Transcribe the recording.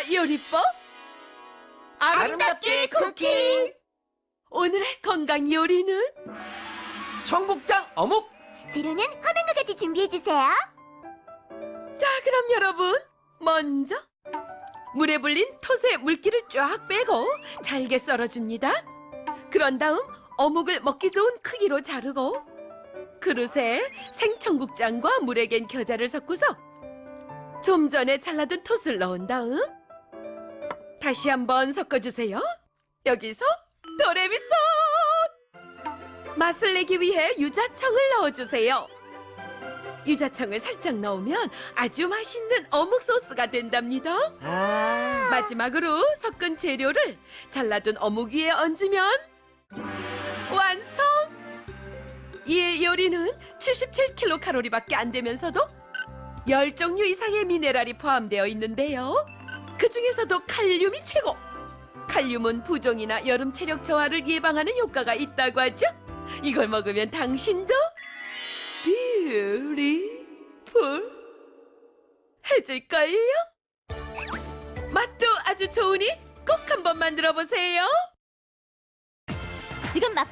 요리와 요리법 아름답게 쿠킹! 오늘의 건강 요리는? 청국장 어묵! 재료는 화면과 같이 준비해주세요. 자 그럼 여러분 먼저 물에 불린 톳의 물기를 쫙 빼고 잘게 썰어줍니다. 그런 다음 어묵을 먹기 좋은 크기로 자르고 그릇에 생청국장과 물에 갠 겨자를 섞고서 좀 전에 잘라둔 톳을 넣은 다음 다시 한번 섞어주세요 여기서 도레미솔 맛을 내기 위해 유자청을 넣어주세요 유자청을 살짝 넣으면 아주 맛있는 어묵 소스가 된답니다. 아 마지막으로 섞은 재료를 잘라둔 어묵 위에 얹으면 완성! 이 요리는 77kcal밖에 안 되면서도 10종류 이상의 미네랄이 포함되어 있는데요. 그 중에서도 칼륨이 최고! 칼륨은 부종이나 여름 체력 저하를 예방하는 효과가 있다고 하죠. 이걸 먹으면 당신도 뷰티풀 해질걸요? 맛도 아주 좋으니 꼭 한번 만들어 보세요. 지금 막